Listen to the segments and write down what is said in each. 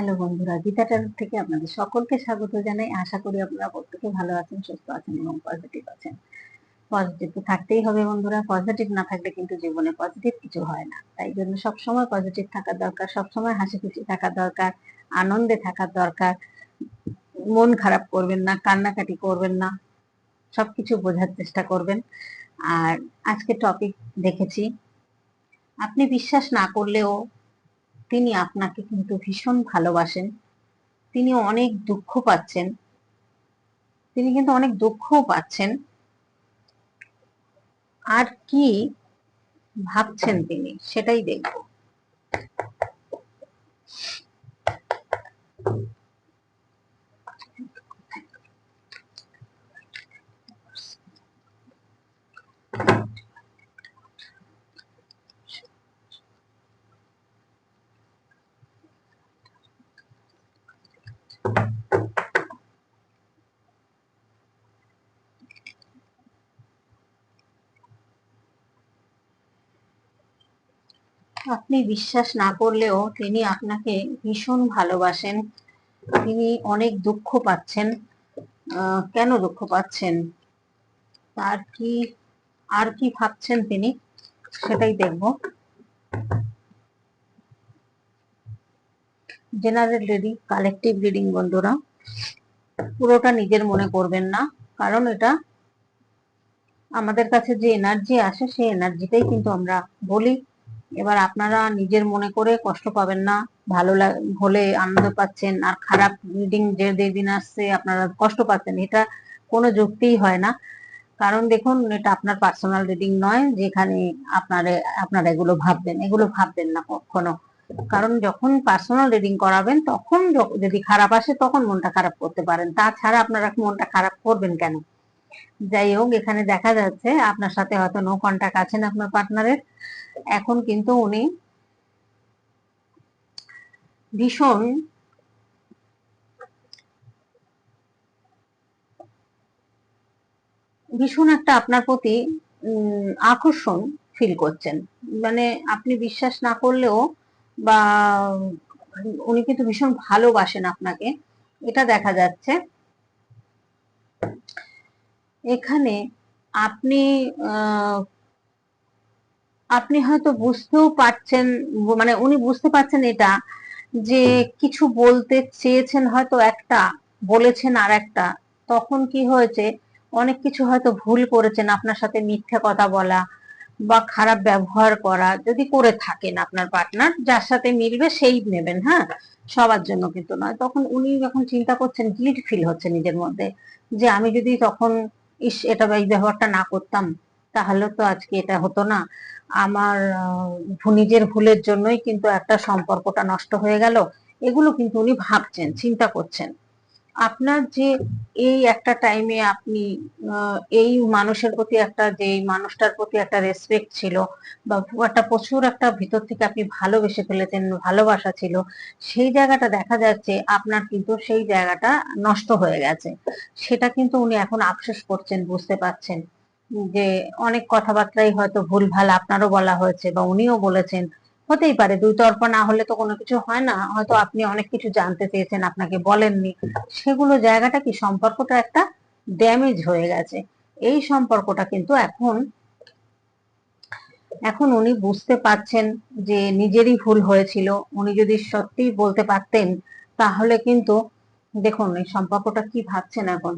Hello বন্ধুরা, Gita tarot থেকে আপনাদের সকলকে স্বাগত জানাই। আশা করি আপনারা প্রত্যেকে ভালো আছেন, সুস্থ আছেন এবং পজিটিভ আছেন। পজিটিভ তো থাকতেই হবে বন্ধুরা পজিটিভ না থাকলে কিন্তু জীবনে পজিটিভ কিছু হয় না। তাই জন্য সবসময় পজিটিভ থাকার দরকার, সবসময় হাসি খুশি থাকার দরকার, আনন্দে থাকার দরকার। মন খারাপ করবেন না, কান্নাকাটি করবেন না, সবকিছু বোঝার চেষ্টা করবেন। আর আজকে টপিক দেখেছি, আপনি বিশ্বাস না করলেও তিনি আপনাকে কিন্তু ভীষণ ভালোবাসেন। তিনি অনেক দুঃখ পাচ্ছেন। তিনি কিন্তু অনেক দুঃখও পাচ্ছেন। আর কি ভাবছেন তিনি, সেটাই দেখব। আপনি বিশ্বাস না করলেও তিনি আপনাকে ভীষণ ভালোবাসেন। তিনি অনেক দুঃখ পাচ্ছেন। কেন দুঃখ পাচ্ছেন? আর কি আর কি ভাবছেন তিনি? সেটাই দেখব। জেনারেল রিডিং, কালেকটিভ রিডিং বন্ধুরা। পুরোটা নিজের মনে করবেন না, কারণ এটা আমাদের কাছে যে এনার্জি আসে, সেই এনার্জিটাই কিন্তু আমরা বলি। এবার আপনারা নিজের মনে করে কষ্ট পাবেন না। ভালো হলে আনন্দ পাচ্ছেন আর খারাপ রিডিং যে দিন আসছে আপনারা কষ্ট পাচ্ছেন, এটা কোনো যুক্তিই হয় না। কারণ দেখুন, এটা আপনার পার্সোনাল রিডিং নয়, যেখানে আপনারে, আপনারা এগুলো ভাববেন। এগুলো ভাববেন না কখনো। কারণ যখন পার্সোনাল রিডিং করাবেন, তখন যদি খারাপ আসে, তখন মনটা খারাপ করতে পারেন। তাছাড়া আপনারা মনটা খারাপ করবেন কেন? যাই হোক, এখানে দেখা যাচ্ছে, আপনার সাথে হয়তো নো কন্টাক্ট আছেন আপনার পার্টনারের এখন কিন্তু উনি ভীষণ ভীষণ একটা আপনার প্রতি আকর্ষণ ফিল করছেন। মানে আপনি বিশ্বাস না করলেও বা উনি কিন্তু ভীষণ ভালোবাসেন আপনাকে। এটা দেখা যাচ্ছে। এখানে আপনি আপনি হয়তো বুঝতেও পারছেন মানে উনি বুঝতে পারছেন এটা, যে কিছু বলতে চেয়েছেন হয়তো একটা, বলেছেন আর একটা। তখন কি হয়েছে, অনেক কিছু হয়তো ভুল করেছেন আপনার সাথে মিথ্যা কথা বলা বা খারাপ ব্যবহার করা, যদি করে থাকেন আপনার পার্টনার যার সাথে মিলবে সেই নেবেন হ্যাঁ? সবার জন্য কিন্তু নয়। তখন উনি যখন চিন্তা করছেন গিল্ট ফিল হচ্ছে নিজের মধ্যে, যে আমি যদি তখন ইস, এটা এই ব্যবহারটা না করতাম তাহলে তো আজকে এটা হতো না। আমার নিজের ভুলের জন্যই কিন্তু একটা সম্পর্কটা নষ্ট হয়ে গেল। এগুলো কিন্তু উনি ভাবছেন, চিন্তা করছেন। আপনার যে এই একটা টাইমে আপনি এই মানুষের প্রতি একটা, যে মানুষটার প্রতি একটা রেসপেক্ট ছিল বা একটা প্রচুর একটা ভিতর থেকে আপনি ভালোবেসে ফেলেছেন, ভালোবাসা ছিল, সেই জায়গাটা দেখা যাচ্ছে আপনার কিন্তু সেই জায়গাটা নষ্ট হয়ে গেছে। সেটা কিন্তু উনি এখন আফসোস করছেন, বুঝতে পারছেন। যে অনেক কথাবার্তাই হয়তো ভুলভাল আপনারও বলা হয়েছে বা উনিও বলেছেন। হতেই পারে, দুই তরফা না হলে তো কোনো কিছু হয় না। হয়তো আপনি অনেক কিছু জানতে চেয়েছেন আপনাকে বলেননি। সেগুলো জায়গাটা কি সম্পর্কটা একটা ড্যামেজ হয়ে গেছে। এই সম্পর্কটা কিন্তু এখন এখন উনি বুঝতে পারছেন যে নিজেরই ভুল হয়েছিল। উনি যদি সত্যিই বলতে পারতেন, তাহলে কিন্তু দেখুন, এই সম্পর্কটা কি ভাবছেন এখন?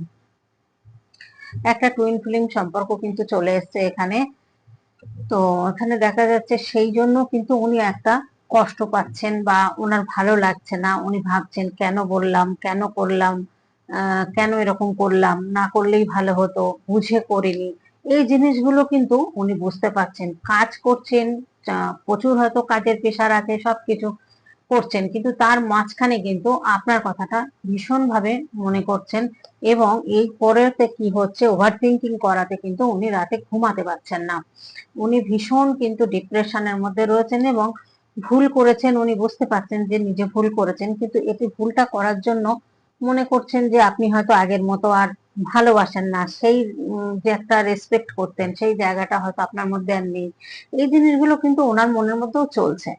একটা টুইন ফিল্ম সম্পর্ক কিন্তু চলে এসেছে এখানে। তো এখানে দেখা যাচ্ছে সেই জন্য কিন্তু উনি একটা কষ্ট পাচ্ছেন বা ওনার ভালো লাগছে না। উনি ভাবছেন, কেন বললাম? কেন করলাম? কেন এরকম করলাম? না করলেই ভালো হতো, বুঝে করিনি। এই জিনিসগুলো কিন্তু উনি বুঝতে পারছেন। কাজ করছেন প্রচুর হয়তো কাজের প্রেশার আছে, সবকিছু। করছেন, কিন্তু তার মাঝখানে কিন্তু আপনার কথাটা ভীষণ ভাবে মনে করছেন এবং এই পরেতে কি হচ্ছে ওভার থিঙ্কিং করাতে কিন্তু উনি রাতে ঘুমাতে পারছেন না। উনি ভীষণ কিন্তু ডিপ্রেশনের মধ্যে রয়েছেন এবং ভুল করেছেন, উনি বুঝতে পারছেন যে নিজে ভুল করেছেন, কিন্তু এটি ভুলটা করার জন্য মনে করছেন যে আপনি হয়তো আগের মতো আর ভালোবাসেন না, সেই যে একটা রেসপেক্ট করতেন, সেই জায়গাটা হয়তো আপনার মধ্যে আর নেই। এই জিনিসগুলো কিন্তু ওনার মনের মধ্যেও চলছে।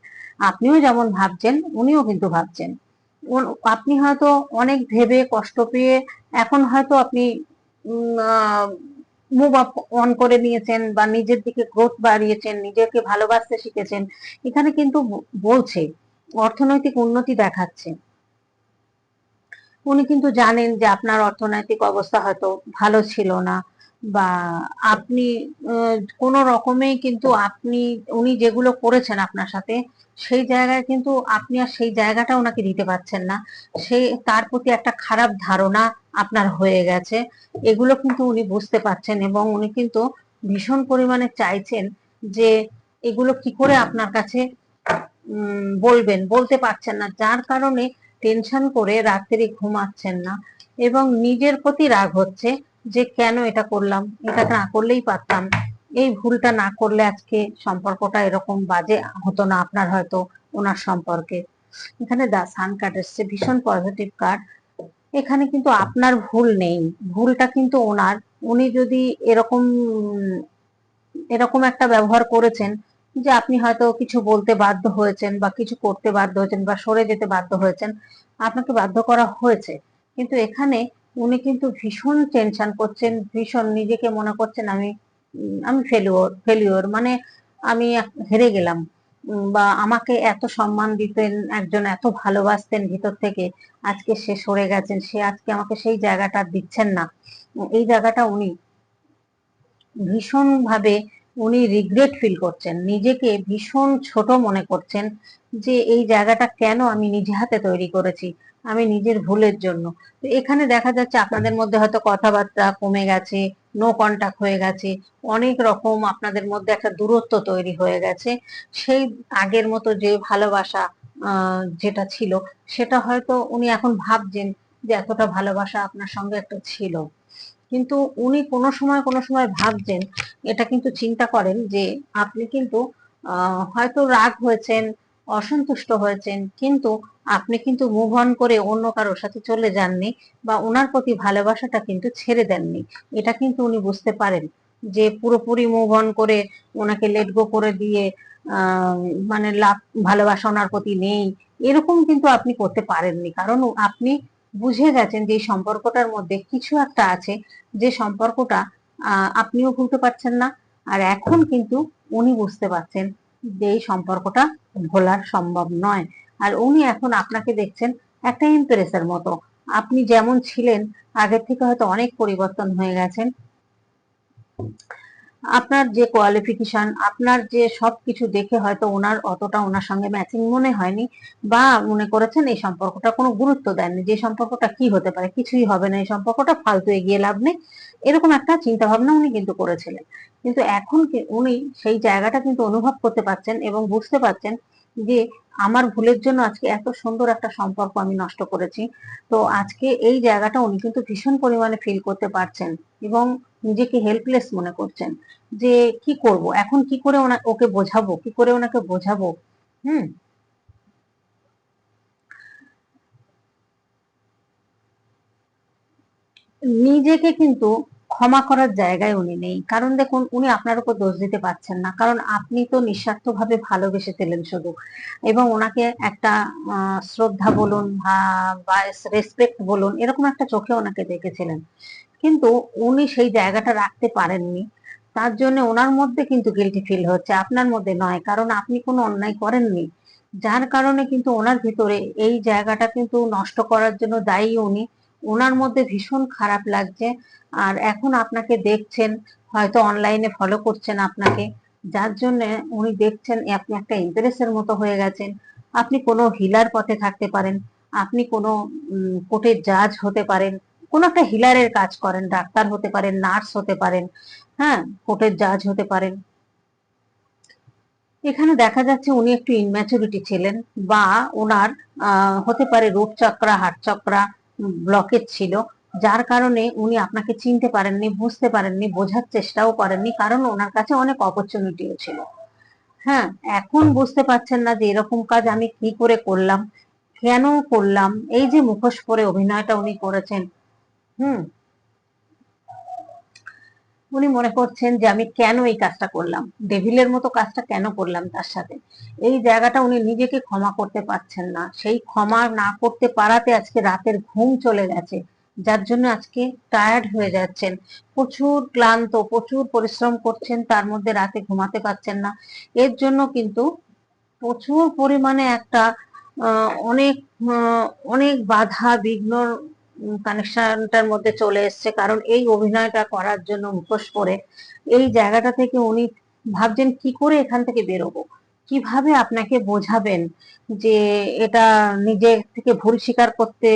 আপনিও যেমন ভাবছেন, উনিও কিন্তু ভাবছেন। আপনি হয়তো অনেক ভেবে কষ্ট পেয়ে এখন হয়তো আপনি মুভ আপ অন করে নিয়েছেন বা নিজের দিকে গ্রোথ বাড়িয়েছেন, নিজেকে ভালোবাসতে শিখেছেন। এখানে কিন্তু বলছে, অর্থনৈতিক উন্নতি দেখাচ্ছে। উনি কিন্তু জানেন যে আপনার অর্থনৈতিক অবস্থা হয়তো ভালো ছিল না। বা আপনি কোনো রকমেই কিন্তু আপনি, উনি যেগুলো করেছেন আপনার সাথে, সেই জায়গায় কিন্তু আপনি আর সেই জায়গাটা ওনাকে দিতে পারছেন না। সে, তার প্রতি একটা খারাপ ধারণা আপনার হয়ে গেছে। এগুলো কিন্তু উনি বুঝতে পারছেন এবং উনি কিন্তু ভীষণ পরিমাণে চাইছেন যে এগুলো কি করে আপনার কাছে বলবেন। বলতে পারছেন না, যার কারণে টেনশন করে রাত্রি ঘুমাচ্ছেন না এবং নিজের প্রতি রাগ হচ্ছে। যে কেন এটা করলাম, এটা না করলেই পারতাম। এই ভুলটা না করলে আজকে সম্পর্কটা এরকম বাজে হতো না আপনার হয়তো ওনার সম্পর্কে। এখানে দা সান কার্ড এসছে, ভীষণ পজিটিভ কার্ড এখানে কিন্তু আপনার ভুল নেই। ভুলটা কিন্তু ওনার। উনি যদি এরকম এরকম একটা ব্যবহার করেছেন যে আপনি হয়তো কিছু বলতে বাধ্য হয়েছেন বা কিছু করতে বাধ্য হয়েছেন বা সরে যেতে বাধ্য হয়েছেন, আপনাকে বাধ্য করা হয়েছে। কিন্তু এখানে উনি কিন্তু ভীষণ টেনশন করছেন, ভীষণ নিজেকে মনে করছেন আমি আমি ফেলিওর ফেলিওর মানে আমি হেরে গেলাম। বা আমাকে এত সম্মান দিতেন, একজন এত ভালোবাসতেন ভিতর থেকে, আজকে সে সরে গেছেন, সে আজকে আমাকে সেই জায়গাটা দিচ্ছেন না। এই জায়গাটা উনি ভীষণ ভাবে উনি রিগ্রেট ফিল করছেন, নিজেকে ভীষণ ছোট মনে করছেন যে এই জায়গাটা কেন আমি নিজে হাতে তৈরি করেছি, আমি নিজের ভুলের জন্য। তো এখানে দেখা যাচ্ছে আপনাদের মধ্যে হয়তো কথাবার্তা কমে গেছে নো কন্টাক্ট হয়ে গেছে, অনেক রকম আপনাদের মধ্যে একটা দূরত্ব তৈরি হয়ে গেছে। সেই আগের মতো যে ভালোবাসা যেটা ছিল, সেটা হয়তো উনি এখন ভাবছেন যে এতটা ভালোবাসা আপনার সঙ্গে একটা ছিল। কিন্তু উনি কোনো সময় কোনো সময় ভাবছেন, এটা কিন্তু চিন্তা করেন যে আপনি কিন্তু হয়তো রাগ হয়েছেন, অসন্তুষ্ট হয়েছেন, কিন্তু আপনি কিন্তু মুভ অন করে অন্য কারোর সাথে চলে যাননি বা ওনার প্রতি ভালোবাসাটা কিন্তু ছেড়ে দেননি। এটা কিন্তু উনি বুঝতে পারেন যে পুরোপুরি মুভ অন করে ওনাকে লেট গো করে দিয়ে মানে লাভ, ভালোবাসা ওনার প্রতি নেই, এরকম কিন্তু আপনি করতে পারেননি। কারণ আপনি বুঝে গেছেন যে সম্পর্কটার মধ্যে কিছু একটা আছে, যে সম্পর্কটা আপনিও ভুলতে পারছেন না, আর এখন কিন্তু উনি বুঝতে পারছেন যে এই সম্পর্কটা ভোলার সম্ভব নয়। আর উনি এখন আপনাকে দেখছেন একটা ইমপ্রেসের মতো। আপনি যেমন ছিলেন, আগের থেকে হয়তো অনেক পরিবর্তন হয়ে গেছেন। আপনার যে কোয়ালিফিকেশন আপনার যে সব কিছু দেখে হয়তো ওনার অতটা ওনার সঙ্গে ম্যাচিং মনে হয়নি বা মনে করেছেন এই সম্পর্কটা কোনো গুরুত্ব দেননি, যে সম্পর্কটা কি হতে পারে, কিছুই হবে না, এই সম্পর্কটা ফালতু এগিয়ে লাভ নেই, এরকম একটা চিন্তা ভাবনা উনি কিন্তু করেছিলেন। কিন্তু এখন উনি সেই জায়গাটা কিন্তু অনুভব করতে পারছেন এবং বুঝতে পারছেন যে আমার ভুলের জন্য আজকে এত সুন্দর একটা সম্পর্ক আমি নষ্ট করেছি। তো আজকে এই জায়গাটা উনি কিন্তু ভীষণ পরিমাণে ফিল করতে পারছেন এবং নিজেকে হেল্পলেস মনে করছেন, যে কি করব? এখন কি করে ওকে বোঝাবো? কি করে ওনাকে বোঝাবো? হুম? নিজেকে কিন্তু ক্ষমা করার জায়গায় উনি নেই। কারণ দেখুন, উনি আপনার উপর দোষ দিতে পারছেন না। কারণ আপনি তো নিঃস্বার্থভাবে ভালোবেসেছিলেন শুধু। এবং ওনাকে একটা শ্রদ্ধা বলুন বা রেসপেক্ট বলুন, এরকম একটা চোখে ওনাকে দেখেছিলেন। কিন্তু উনি সেই জায়গাটা রাখতে পারেননি। তার জন্য ওনার মধ্যে কিন্তু গিলটি ফিল হচ্ছে, আপনার মধ্যে নয়। কারণ আপনি কোনো অন্যায় করেননি। যার কারণে কিন্তু ওনার ভিতরে এই জায়গাটা কিন্তু নষ্ট করার জন্য দায়ী উনি। ওনার মধ্যে ভীষণ খারাপ লাগছে। আর এখন আপনাকে দেখছেন, হয়তো অনলাইনে ফলো করছেন আপনাকে। যার জন্য উনি দেখছেন আপনি একটা ইন্টারেস্টের মতো হয়ে গেছেন। আপনি কোনো হিলার পথে থাকতে পারেন। আপনি কোনো কোর্টের জাজ হতে পারেন। কোনো একটা হিলারের কাজ করেন, ডাক্তার হতে পারেন নার্স হতে পারেন হ্যাঁ কোর্টের জাজ হতে পারেন। এখানে দেখা যাচ্ছে উনি একটু ইনম্যাচুরিটি ছিলেন বা ওনার হতে পারে রূপচক্রা হাটচক্রা ব্লকেজ ছিল, যার কারণে উনি আপনাকে চিনতে পারেননি, বুঝতে পারেননি, বোঝার চেষ্টাও করেননি, কারণ ওনার কাছে অনেক অপরচুনিটিও ছিল। হ্যাঁ এখন বুঝতে পারছেন না যে এরকম কাজ আমি কি করে করলাম, কেন করলাম, এই যে মুখোশ পরে অভিনয়টা উনি করেছেন হুম। উনি মনে করছেন যে আমি কেন এই কাজটা করলাম? ডেভিলের মতো কাজটা কেন করলাম তার সাথে? এই জায়গাটা উনি নিজেকে ক্ষমা করতে পারছেন না। সেই ক্ষমা না করতে পারাতে আজকে রাতের ঘুম চলে গেছে, যার জন্য আজকে টায়ার্ড হয়ে যাচ্ছেন। প্রচুর ক্লান্ত, প্রচুর পরিশ্রম করছেন, তার মধ্যে রাতে ঘুমাতে পারছেন না। এর জন্য কিন্তু প্রচুর পরিমাণে একটা অনেক অনেক বাধা, বিঘ্ন কানেকশনটার মধ্যে চলে এসছে। কারণ এই অভিনয়টা করার জন্য মুখোশ পরে এই জায়গাটা থেকে উনি ভাবছেন, কি করে এখান থেকে বেরোবো? কীভাবে আপনাকে বোঝাবেন যে এটা নিজে থেকে ভুল স্বীকার করতে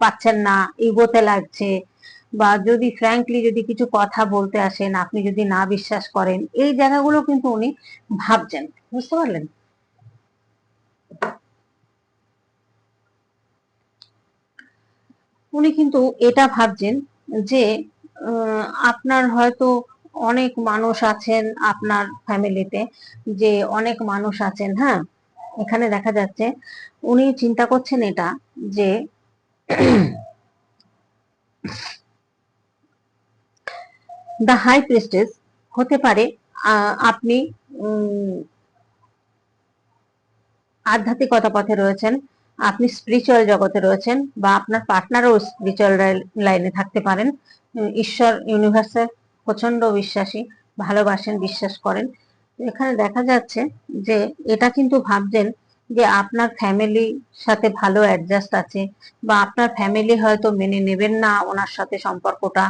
পাচ্ছেন না, ইগোতে লাগছে? বা যদি ফ্র্যাঙ্কলি যদি কিছু কথা বলতে আসেন, আপনি যদি না বিশ্বাস করেন, এই জায়গাগুলো কিন্তু উনি ভাবছেন। বুঝতে পারলেন? উনি কিন্তু এটা ভাবছেন যে আপনার হয়তো অনেক মানুষ আছেন আপনার ফ্যামিলিতে, যে অনেক মানুষ আছেন হ্যাঁ? এখানে দেখা যাচ্ছে উনি চিন্তা করছেন এটা, যে দ্য হাই প্রেস্টেজ হতে পারে আপনি আধ্যাত্মিকতা পথে রয়েছেন আপনি স্পিরিচুয়াল জগতে রয়েছেন বা আপনার পার্টনারও স্পিরিচুয়াল লাইনে থাকতে পারেন। ঈশ্বর ইউনিভার্সে প্রচণ্ড বিশ্বাসী, ভালোবাসেন, বিশ্বাস করেন। এখানে দেখা যাচ্ছে যে এটা কিন্তু ভাবছেন যে আপনার ফ্যামিলি সাথে ভালো অ্যাডজাস্ট আছে বা আপনার ফ্যামিলি হয়তো মেনে নেবেন না ওনার সাথে সম্পর্কটা।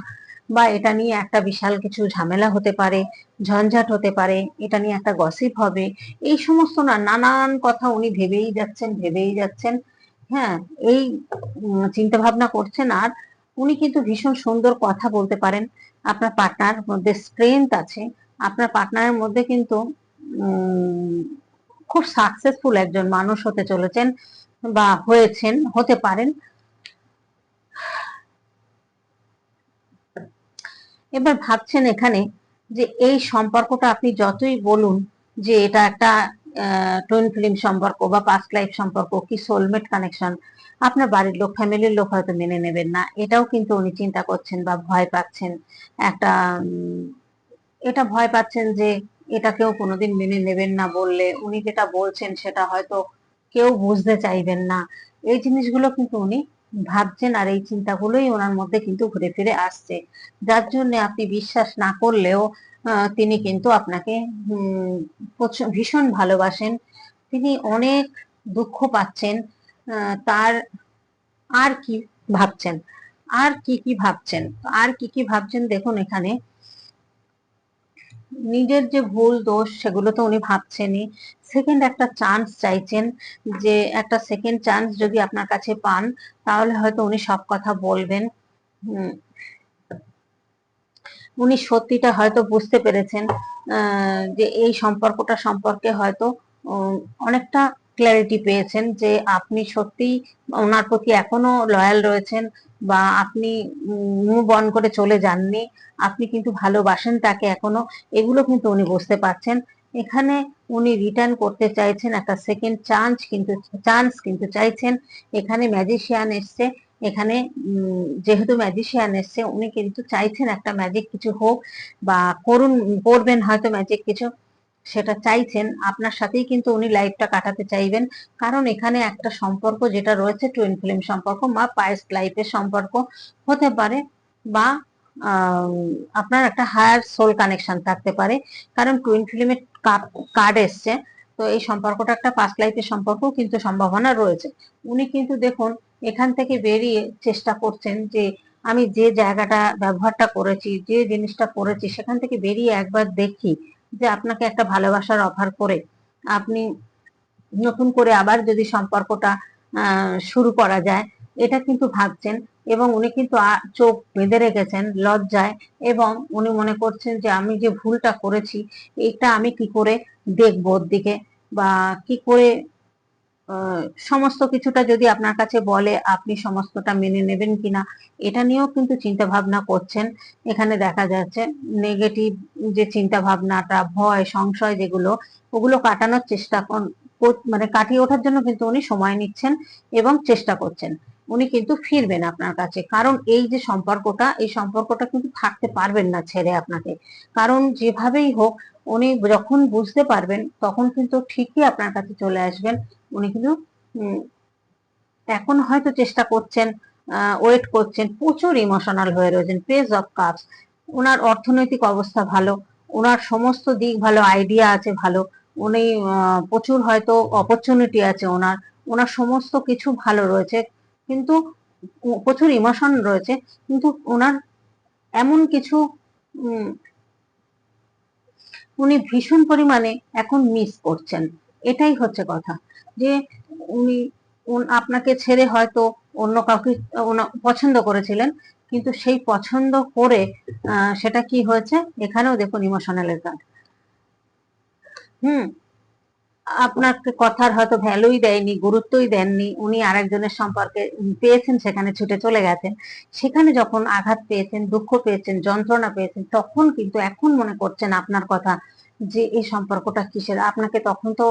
বা এটা নিয়ে একটা বিশাল কিছু ঝামেলা হতে পারে, ঝঞ্ঝাট হতে পারে, এটা নিয়ে একটা গসিপ হবে, এই সমস্ত না, নানান কথা উনি ভেবেই যাচ্ছেন ভেবেই যাচ্ছেন। হ্যাঁ এই চিন্তা ভাবনা করছেন আর উনি কিন্তু ভীষণ সুন্দর কথা বলতে পারেন। আপনার পার্টনার মধ্যে স্ট্রেংথ আছে, আপনার পার্টনারের মধ্যে কিন্তু খুব সাকসেসফুল একজন মানুষ হতে চলেছেন বা হয়েছেন, হতে পারেন। এবার ভাবছেন এখানে যে এই সম্পর্কটা আপনি যতই বলুন যে এটা একটা টুইন ফিল্ম সম্পর্ক বা পাস্ট লাইফ সম্পর্ক, কি সোলমেট কানেকশন আপনার বাড়ির লোক ফ্যামিলির লোক হয়তো মেনে নেবেন না। এটাও কিন্তু উনি চিন্তা করছেন বা ভয় পাচ্ছেন। একটা এটা ভয় পাচ্ছেন যে এটা কেউ কোনোদিন মেনে নেবেন না বললে। উনি যেটা বলছেন সেটা হয়তো কেউ বুঝতে চাইবেন না। এই জিনিসগুলো কিন্তু উনি ভাবছেন আর এই চিন্তাগুলোই ওনার মধ্যে কিন্তু ঘুরে ফিরে আসছে। যার জন্য আপনি বিশ্বাস না করলেও তিনি কিন্তু আপনাকে ভীষণ ভালোবাসেন। তিনি অনেক দুঃখ পাচ্ছেন তার আর কি ভাবছেন? আর কি কি ভাবছেন? আর কি কি ভাবছেন দেখুন এখানে। নিজের যে ভুল দোষ সেগুলো তো উনি ভাবছেনই। সেকেন্ড একটা চান্স চাইছেন যে একটা সেকেন্ড চান্স যদি আপনার কাছে পান, তাহলে হয়তো উনি সব কথা বলবেন। উনি সত্যিটা হয়তো বুঝতে পেরেছেন যে এই সম্পর্কটা সম্পর্কে হয়তো অনেকটা ক্ল্যারিটি পেয়েছেন যে আপনি সত্যিই ওনার প্রতি এখনও লয়াল রয়েছেন বা আপনি মুভ অন করে চলে যাননি। আপনি কিন্তু ভালোবাসেন তাকে এখনও। এগুলো কিন্তু উনি বুঝতে পারছেন। এখানে উনি রিটার্ন করতে চাইছেন একটা সেকেন্ড চান্স কিন্তু চান্স কিন্তু চাইছেন। এখানে ম্যাজিশিয়ান এসছে, এখানে যেহেতু ম্যাজিশিয়ান এসছে, উনি কিন্তু চাইছেন একটা ম্যাজিক কিছু হোক বা করুন, করবেন হয়তো ম্যাজিক কিছু, সেটা চাইছেন। আপনার সাথেই কিন্তু উনি লাইফটা কাটাতে চাইবেন। কারণ এখানে একটা সম্পর্ক যেটা রয়েছে টুইন ফিল্ম সম্পর্ক বা পায়েস লাইফের সম্পর্ক হতে পারে বা আপনার একটা হায়ার সোল কানেকশন থাকতে পারে। কারণ টুইন ফিল্মের কার্ড এসছে। তো এই সম্পর্কটা একটা পাস্ট লাইফের সম্পর্ক কিন্তু সম্ভাবনা রয়েছে। উনি কিন্তু দেখুন, এখান থেকে বেরিয়ে চেষ্টা করছেন যে, আমি যে জায়গাটা ব্যবহারটা করেছি, যে জিনিসটা করেছি, সেখান থেকে বেরিয়ে একবার দেখি যে আপনাকে একটা ভালোবাসার অফার করে আপনি নতুন করে আবার যদি সম্পর্কটা শুরু করা যায়, এটা কিন্তু ভাবছেন। এবং উনি কিন্তু চোখ বেঁধে রেখেছেন লজ্জায় এবং উনি মনে করছেন যে আমি যে ভুলটা করেছি, এটা আমি কি করে দেখব ওর দিকে বা কি করে সমস্ত কিছুটা যদি আপনার কাছে বলে আপনি সমস্তটা মেনে নেবেন কিনা, এটা নিয়েও কিন্তু চিন্তা ভাবনা করছেন। এখানে দেখা যাচ্ছে নেগেটিভ যে চিন্তা ভাবনাটা ভয়, সংশয় যেগুলো, ওগুলো কাটানোর চেষ্টা মানে কাটিয়ে ওঠার জন্য কিন্তু উনি সময় নিচ্ছেন এবং চেষ্টা করছেন। উনি কিন্তু ফিরবেন আপনার কাছে। কারণ এই যে সম্পর্কটা, এই সম্পর্কটা কিন্তু থাকতে পারবেন না ছেড়ে আপনাকে। কারণ যেভাবেই হোক, উনি যখন বুঝতে পারবেন, তখন কিন্তু ঠিকই আপনার কাছে চলে আসবেন। উনি কিন্তু এখন হয়তো চেষ্টা করছেন ওয়েট করছেন, প্রচুর ইমোশনাল হয়ে রয়েছেন পেজ অফ কাপস ওনার অর্থনৈতিক অবস্থা ভালো ওনার সমস্ত দিক ভালো আইডিয়া আছে ভালো। উনি প্রচুর হয়তো অপরচুনিটি আছে ওনার। ওনার সমস্ত কিছু ভালো রয়েছে। কিন্তু প্রচুর ইমোশন রয়েছে, কিন্তু ওনার এমন কিছু উনি ভীষণ পরিমাণে এখন মিস করছেন। এটাই হচ্ছে কথা, যে উনি আপনাকে ছেড়ে হয়তো অন্য কাউকে পছন্দ করেছিলেন, কিন্তু সেই পছন্দ করে সেটা কি হয়েছে? এখানেও দেখুন ইমোশনালের কার্ড হুম। আপনাকে কথার হয়তো ভ্যালুই দেয়নি, গুরুত্বই দেননি, উনি আরেকজনের সম্পর্কে পেয়েছেন, সেখানে ছুটে চলে গেছেন। সেখানে যখন আঘাত পেয়েছেন, দুঃখ পেয়েছেন, যন্ত্রণা পেয়েছেন, তখন কিন্তু এখন মনে করছেন আপনার কথা যে এই সম্পর্কটা কিসের? আপনাকে তখন তো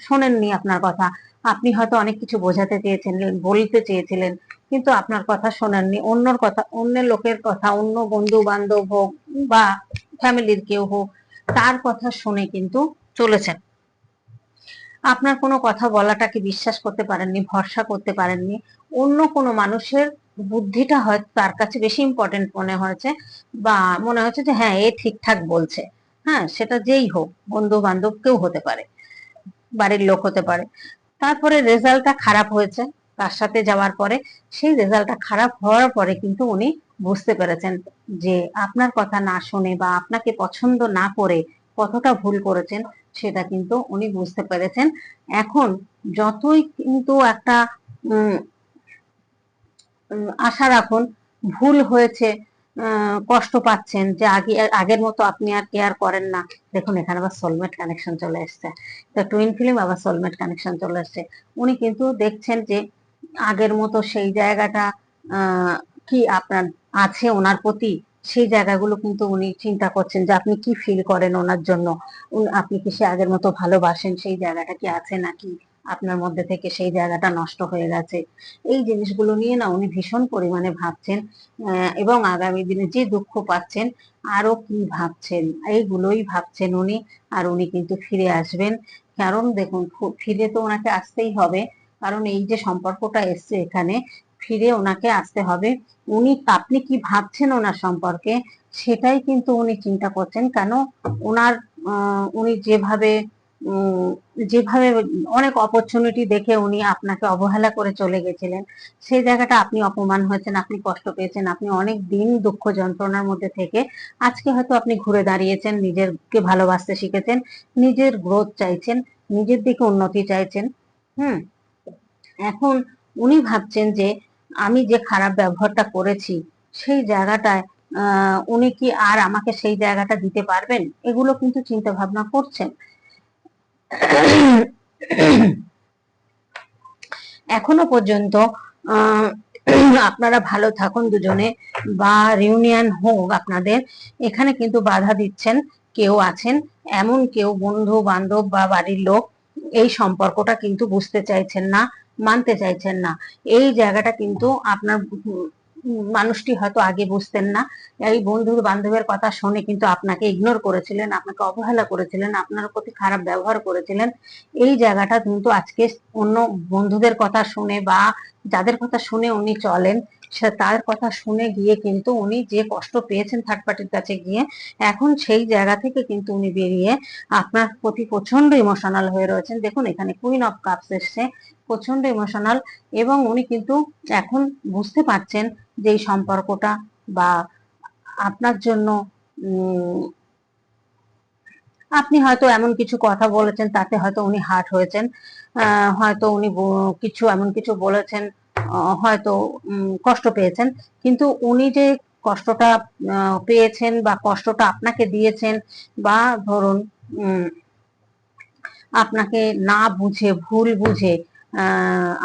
শোনেননি আপনার কথা। আপনি হয়তো অনেক কিছু বোঝাতে চেয়েছিলেন, বলতে চেয়েছিলেন, কিন্তু আপনার কথা শোনেননি। অন্যর কথা, অন্যের লোকের কথা, অন্য বন্ধু বান্ধব হোক বা ফ্যামিলির কেউ হোক, তার কথা শুনে কিন্তু চলেছেন। আপনার কোনো কথা বলাটাকে বিশ্বাস করতে পারেননি, ভরসা করতে পারেননি। অন্য কোনো মানুষের বুদ্ধিটা হয়তো তার কাছে বেশি ইম্পর্টেন্ট মনে হয়েছে বা মনে হচ্ছে যে হ্যাঁ এ ঠিকঠাক বলছে। হ্যাঁ সেটা যেই হোক বন্ধু বান্ধব কেউ হতে পারে, বাড়ির লোক হতে পারে। তারপরে রেজাল্টটা খারাপ হয়েছে, তার সাথে যাওয়ার পরে, সেই রেজাল্টটা খারাপ হওয়ার পরে কিন্তু উনি বুঝতে পেরেছেন যে, আপনার কথা না শুনে বা আপনাকে পছন্দ না করে কতটা ভুল করেছেন সেটা কিন্তু উনি বুঝতে পেরেছেন। এখন যতই কিন্তু একটা আশা রাখুন, ভুল হয়েছে কষ্ট পাচ্ছেন যে আগে, আগের মতো আপনি আর কেয়ার করেন না। দেখুন, এখানে আবার সোলমেট কানেকশন চলে এসছে। তো টুইন ফিল্ম আবার সোলমেট কানেকশন চলে এসছে। উনি কিন্তু দেখছেন যে আগের মতো সেই জায়গাটা কি আপনার আছে ওনার প্রতি? সেই জায়গাগুলো কিন্তু উনি চিন্তা করছেন যে আপনি কি ফিল করেন ওনার জন্য? আপনি কি সে আগের মতো ভালোবাসেন? সেই জায়গাটা কি আছে নাকি আপনার মধ্যে থেকে সেই জায়গাটা নষ্ট হয়ে গেছে? এই জিনিসগুলো নিয়ে না উনি ভীষণ পরিমাণে ভাবছেন এবং আগামী দিনে যে দুঃখ পাচ্ছেন আরও কি ভাবছেন? এইগুলোই ভাবছেন উনি, আর উনি কিন্তু ফিরে আসবেন। কারণ দেখুন ফিরে তো ওনাকে আসতেই হবে। কারণ এই যে সম্পর্কটা এসছে এখানে ফিরে ওনাকে আসতে হবে। উনি আপনি কি ভাবছেন ওনার সম্পর্কে? সেটাই কিন্তু উনি চিন্তা করছেন। কেন ওনার উনি যেভাবে যেভাবে অনেক অপরচুনিটি দেখে উনি আপনাকে অবহেলা করে চলে গেছিলেন, সেই জায়গাটা আপনি অপমান হয়েছেন, আপনি কষ্ট পেয়েছেন, আপনি অনেক দিন দুঃখ যন্ত্রণার মধ্যে থেকে আজকে হয়তো আপনি ঘুরে দাঁড়িয়েছেন, নিজেরকে ভালোবাসতে শিখেছেন, নিজের গ্রোথ চাইছেন, নিজের দিকে উন্নতি চাইছেন। হুম? এখন উনি ভাবছেন যে আমি যে খারাপ ব্যবহারটা করেছি, সেই জায়গাটায় উনি কি আর আমাকে সেই জায়গাটা দিতে পারবেন? এগুলো কিন্তু চিন্তা ভাবনা করছেন। এখনও পর্যন্ত আপনারা ভালো থাকুন দুজনে, বা রিউনিয়ন হোক আপনাদের, এখানে কিন্তু বাধা দিচ্ছেন, কেউ আছেন, এমন কেউ বন্ধু বান্ধব বা বাড়ির লোক, এই সম্পর্কটা কিন্তু বুঝতে চাইছেন না। মানতে চাইছেন না। এই জায়গাটা কিন্তু আপনার মানুষটি হয়তো আগে বুঝতেন না। এই বন্ধু বান্ধবের কথা শুনে কিন্তু আপনাকে ইগনোর করেছিলেন, আপনাকে অবহেলা করেছিলেন, আপনার প্রতি খারাপ ব্যবহার করেছিলেন। এই জায়গাটা কিন্তু আজকে অন্য বন্ধুদের কথা শুনে বা যাদের কথা শুনে উনি চলেন তার কথা শুনে গিয়ে কিন্তু উনি যে কষ্ট পেয়েছেন থার্ড পার্টির কাছে গিয়ে, এখন সেই জায়গা থেকে কিন্তু উনি বেরিয়ে আপনার প্রতি প্রচণ্ড ইমোশনাল হয়ে রয়েছেন। দেখুন, এখানে কুইন অফ কাপস এসছে প্রচণ্ড ইমোশনাল এবং উনি কিন্তু এখন বুঝতে পারছেন যে এই সম্পর্কটা বা আপনার জন্য আপনি হয়তো এমন কিছু কথা বলেছেন, তাতে হয়তো উনি হার্ট হয়েছেন। হয়তো উনি কিছু এমন কিছু বলেছেন হয়তো কষ্ট পেয়েছেন। কিন্তু উনি যে কষ্টটা পেয়েছেন বা কষ্টটা আপনাকে দিয়েছেন বা ধরুন আপনাকে না বুঝে, ভুল বুঝে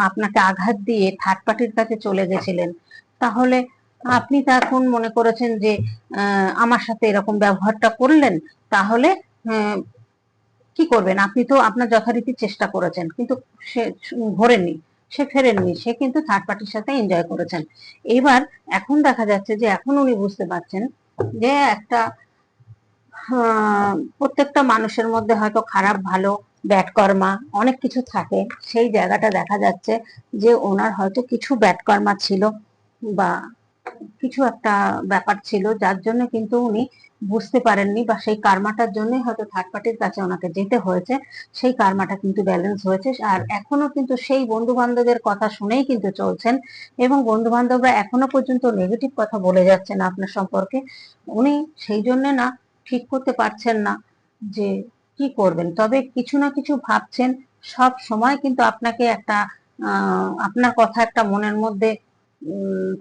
আপনাকে আঘাত দিয়ে থার্ড পার্টির কাছে চলে গেছিলেন, তাহলে আপনি তো এখন মনে করেছেন যে আমার সাথে এরকম ব্যবহারটা করলেন, তাহলে কি করবেন? আপনি তো আপনার যথারীতি চেষ্টা করেছেন, কিন্তু সে, ঘোরেননি। সে ফেরেননি, সে কিন্তু থার্ড পার্টির সাথে এনজয় করেছেন। এবার এখন দেখা যাচ্ছে যে এখন উনি বুঝতে পারছেন যে একটা প্রত্যেকটা মানুষের মধ্যে হয়তো খারাপ, ভালো ব্যাড কর্মা অনেক কিছু থাকে। সেই জায়গাটা দেখা যাচ্ছে যে ওনার হয়তো কিছু ব্যাড কর্মা ছিল বা কিছু একটা ব্যাপার ছিল যার জন্য কিন্তু উনি বুঝতে পারেননি বা সেই কার্মাটার জন্য হয়তো থার্ড পার্টির কাছে ওনাকে যেতে হয়েছে, সেই কার্মাটা কিন্তু ব্যালেন্স হয়েছে আর এখনও কিন্তু সেই বন্ধু বান্ধবের কথা শুনেই কিন্তু চলছেন এবং বন্ধু বান্ধবরা এখনও পর্যন্ত নেগেটিভ কথা বলে যাচ্ছেন আপনার সম্পর্কে। উনি সেই জন্য না ঠিক করতে পারছেন না যে কি করবেন। তবে কিছু না কিছু ভাবছেন, সব সময় কিন্তু আপনাকে একটা আপনার কথা একটা মনের মধ্যে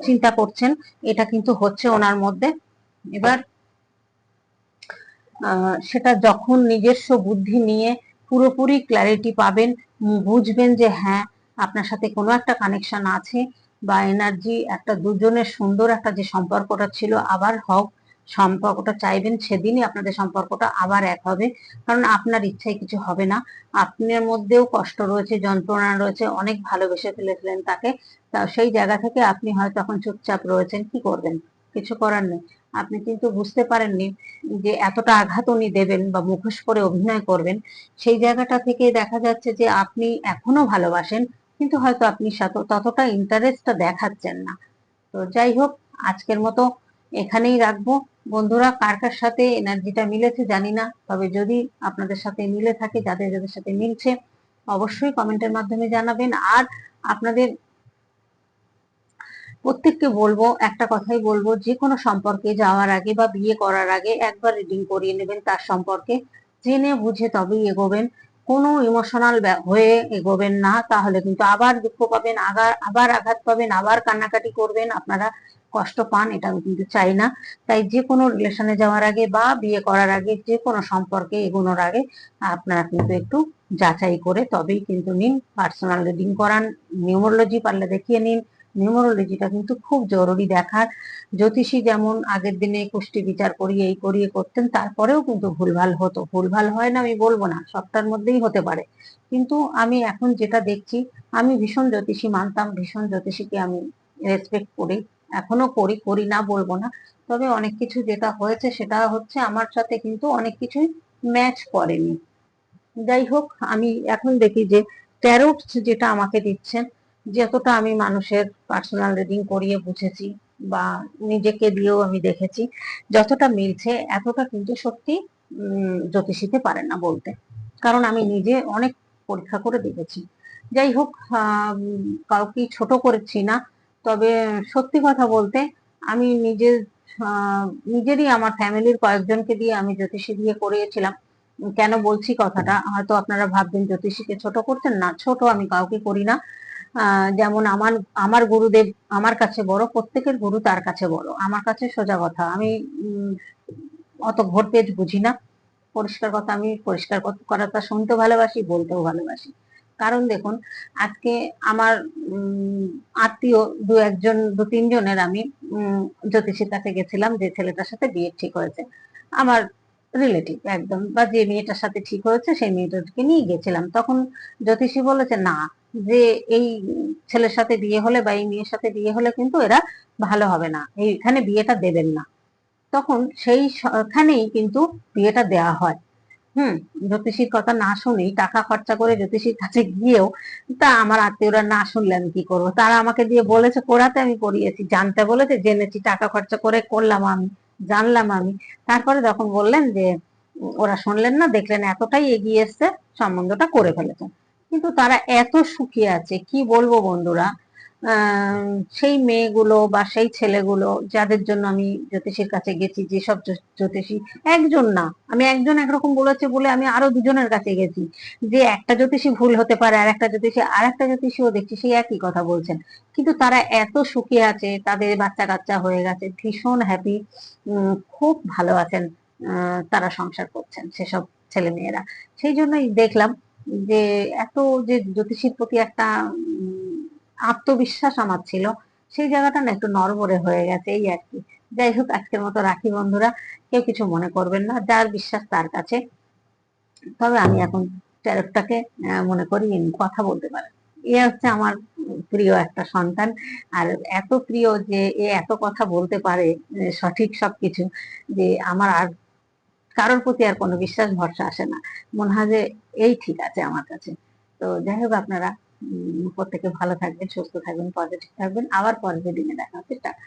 চিন্তা করছেন, এটা কিন্তু হচ্ছে ওনার মধ্যে। এবার সেটা যখন নিজস্ব বুদ্ধি নিয়ে পুরোপুরি ক্ল্যারিটি পাবেন বুঝবেন যে হ্যাঁ আপনার সাথে কোনো একটা কানেকশন আছে বা এনার্জি একটা দুজনের সুন্দর একটা যে সম্পর্কটা ছিল আবার হোক, সম্পর্কটা চাইবেন সেদিনই আপনাদের সম্পর্কটা আবার এক হবে। কারণ আপনার ইচ্ছায় কিছু হবে না। আপনার মধ্যেও কষ্ট রয়েছে, যন্ত্রণা রয়েছে, অনেক ভালোবেসে ফেলেছিলেন তাকে। তা সেই জায়গা থেকে আপনি হয়তো এখন চুপচাপ রয়েছেন। কি করবেন? কিছু করার নেই। আপনি কিন্তু বুঝতে পারেননি যে এতটা আঘাত উনি দেবেন বা মুখোশ করে অভিনয় করবেন। সেই জায়গাটা থেকে দেখা যাচ্ছে যে আপনি এখনও ভালোবাসেন, কিন্তু হয়তো আপনি ততটা ইন্টারেস্টটা দেখাচ্ছেন না। তো যাই হোক, আজকের মতো এখানেই রাখব। বন্ধুরা, কার কার সাথে এনার্জিটা মিলেছে জানি না, তবে যদি আপনাদের সাথে মিলে থাকে, যাদের যাদের সাথে মিলছে, অবশ্যই কমেন্টের মাধ্যমে জানাবেন। আর আপনাদের প্রত্যেককে বলব, একটা কথাই বলব যে কোনো সম্পর্কে যাওয়ার আগে বা বিয়ে করার আগে একবার রিডিং করিয়ে নেবেন তার সম্পর্কে। জেনে বুঝে তবেই এগোবেন। কোনো ইমোশনাল হয়ে এগোবেন না, তাহলে কিন্তু আবার দুঃখ পাবেন আবার আবার আঘাত পাবেন, আবার কান্নাকাটি করবেন, আপনারা কষ্ট পান এটা আমি কিন্তু চাই না। তাই যে কোনো রিলেশনে যাওয়ার আগে বা বিয়ে করার আগে যে কোনো সম্পর্কে এগোনোর আগে আপনারা কিন্তু একটু যাচাই করে তবেই কিন্তু নিন পার্সোনাল রিডিং করান নিউমোলজি পারলে দেখিয়ে নিন নিউমোলজিটা কিন্তু খুব জরুরি দেখার। জ্যোতিষী যেমন আগের দিনে কুষ্টি বিচার করিয়ে, এই করিয়ে করতেন, তারপরেও কিন্তু ভুলভাল হতো। ভুলভাল হয় না, আমি বলব না, সবটার মধ্যেই হতে পারে। কিন্তু আমি এখন যেটা দেখছি, আমি ভীষণ জ্যোতিষী মানতাম, ভীষণ জ্যোতিষীকে আমি রেসপেক্ট করি। এখনও করি করি না, বলব না। তবে অনেক কিছু যেটা হয়েছে, সেটা হচ্ছে আমার সাথে কিন্তু অনেক কিছুই ম্যাচ করেনি। যাই হোক, আমি এখন দেখি যে ট্যারোট যেটা আমাকে দিচ্ছেন যতটা আমি মানুষের পার্সোনাল রিডিং করিয়ে বুঝেছি বা নিজেকে দিয়েও আমি দেখেছি, যতটা মিলছে এতটা কিন্তু সত্যি জ্যোতিষীতে পারে না বলতে। কারণ আমি নিজে অনেক পরীক্ষা করে দেখেছি। যাই হোক কাউকে ছোট করেছি না, তবে সত্যি কথা বলতে আমি নিজের নিজেরই আমার ফ্যামিলির কয়েকজনকে দিয়ে আমি জ্যোতিষী দিয়ে করিয়েছিলাম। কেন বলছি কথাটা? হয়তো আপনারা ভাববেন জ্যোতিষীকে ছোট করতেন না, ছোট আমি কাউকে করি না। যেমন আমার আমার গুরুদেব আমার কাছে বড়, প্রত্যেকের গুরু তার কাছে বড়। আমার কাছে সোজা কথা। আমি অত ঘোর পেজ বুঝি না। পরিষ্কার কথা আমি পরিষ্কার করাটা শুনতে ভালোবাসি, বলতেও ভালোবাসি। কারণ দেখুন, আজকে আমার আত্মীয় দু একজন, দু তিনজনের আমি জ্যোতিষীর কাছে গেছিলাম, যে ছেলেটার সাথে বিয়ে ঠিক হয়েছে। আমার রিলেটিভ একদম, বা যে মেয়েটার সাথে ঠিক হয়েছে, সেই মেয়েটাকে নিয়ে গেছিলাম। তখন জ্যোতিষী বলেছে, না যে এই ছেলের সাথে বিয়ে হলে বা এই মেয়ের সাথে বিয়ে হলে কিন্তু এরা ভালো হবে না। এইখানে বিয়েটা দেবেন না। তখন সেই খানেই কিন্তু বিয়েটা দেওয়া হয়। হুম, জ্যোতিষীর কথা না শুনেই, টাকা খরচা করে জ্যোতিষীর কাছে গিয়েও তা আমার আত্মীয়রা না শুনলে আমি কি করব? তারা আমাকে দিয়ে বলেছে, করাতে আমি করিয়েছি জানতে বলেছে, জেনেছি, টাকা খরচা করে করলাম আমি, জানলাম আমি। তারপরে যখন বললেন যে, ওরা শুনলেন না, দেখলেন এতটাই এগিয়ে এসছে, সম্বন্ধটা করে ফেলেছেন। কিন্তু তারা এত সুখী আছে, কি বলব বন্ধুরা? সেই মেয়েগুলো বা সেই ছেলেগুলো যাদের জন্য আমি জ্যোতিষীর কাছে গেছি, যেসব জ্যো- জ্যোতিষী, একজন না, আমি একজন একরকম বলেছে বলে আমি আরও দুজনের কাছে গেছি, যে একটা জ্যোতিষী ভুল হতে পারে, আর একটা জ্যোতিষী, আর একটা জ্যোতিষীও দেখছি সেই একই কথা বলছেন। কিন্তু তারা এত সুখী আছে, তাদের বাচ্চা কাচ্চা হয়ে গেছে, ভীষণ হ্যাপি খুব ভালো আছেন তারা সংসার করছেন, সেসব ছেলে মেয়েরা সেই জন্যই দেখলাম যে এত যে জ্যোতিষীর প্রতি একটা আত্মবিশ্বাস আমার ছিল, সেই জায়গাটা না একটু নরবরে হয়ে গেছে, এই আর কি। যাই হোক, আজকের মতো রাখি বন্ধুরা, কেউ কিছু মনে করবেন না, যার বিশ্বাস তার কাছে। তবে আমি এখন ট্যারোটটাকে মনে করি কথা বলতে পারেন এ হচ্ছে আমার প্রিয় একটা সন্তান, আর এত প্রিয় যে এ এত কথা বলতে পারে সঠিক সবকিছু, যে আমার আর কারোর প্রতি আর কোনো বিশ্বাস, ভরসা আসে না। মনে হয় যে এই ঠিক আছে আমার কাছে। তো যাই হোক আপনারা প্রত্যেকে ভালো থাকবেন, সুস্থ থাকবেন পজিটিভ থাকবেন। আবার পরের দিনে দেখা হচ্ছে। টাটা।